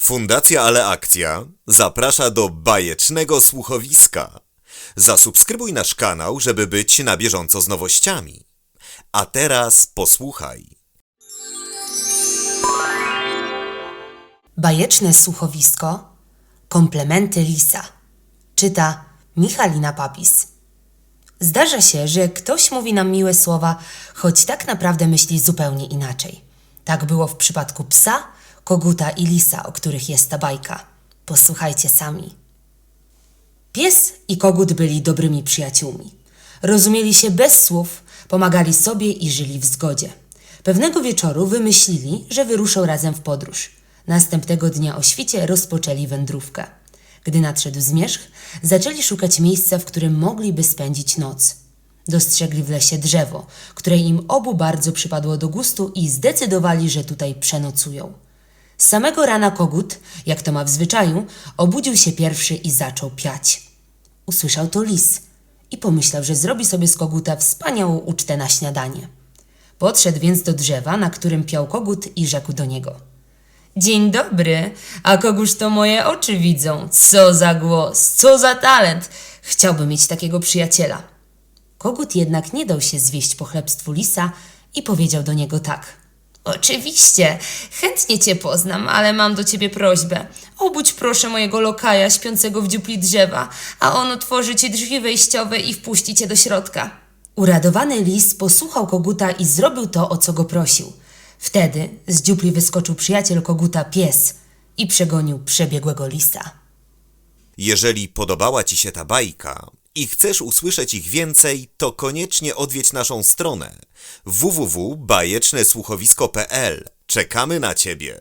Fundacja Ale Akcja zaprasza do bajecznego słuchowiska. Zasubskrybuj nasz kanał, żeby być na bieżąco z nowościami. A teraz posłuchaj. Bajeczne słuchowisko Komplementy Lisa czyta Michalina Papis. Zdarza się, że ktoś mówi nam miłe słowa, choć tak naprawdę myśli zupełnie inaczej. Tak było w przypadku psa, koguta i lisa, o których jest ta bajka. Posłuchajcie sami. Pies i kogut byli dobrymi przyjaciółmi. Rozumieli się bez słów, pomagali sobie i żyli w zgodzie. Pewnego wieczoru wymyślili, że wyruszą razem w podróż. Następnego dnia o świcie rozpoczęli wędrówkę. Gdy nadszedł zmierzch, zaczęli szukać miejsca, w którym mogliby spędzić noc. Dostrzegli w lesie drzewo, które im obu bardzo przypadło do gustu i zdecydowali, że tutaj przenocują. Z samego rana kogut, jak to ma w zwyczaju, obudził się pierwszy i zaczął piać. Usłyszał to lis i pomyślał, że zrobi sobie z koguta wspaniałą ucztę na śniadanie. Podszedł więc do drzewa, na którym piał kogut i rzekł do niego. Dzień dobry, a kogóż to moje oczy widzą? Co za głos, co za talent! Chciałbym mieć takiego przyjaciela. Kogut jednak nie dał się zwieść pochlebstwu lisa i powiedział do niego tak. Oczywiście, chętnie cię poznam, ale mam do ciebie prośbę. Obudź proszę mojego lokaja śpiącego w dziupli drzewa, a on otworzy ci drzwi wejściowe i wpuści cię do środka. Uradowany lis posłuchał koguta i zrobił to, o co go prosił. Wtedy z dziupli wyskoczył przyjaciel koguta pies i przegonił przebiegłego lisa. Jeżeli podobała Ci się ta bajka i chcesz usłyszeć ich więcej, to koniecznie odwiedź naszą stronę www.bajecznesłuchowisko.pl. Czekamy na Ciebie.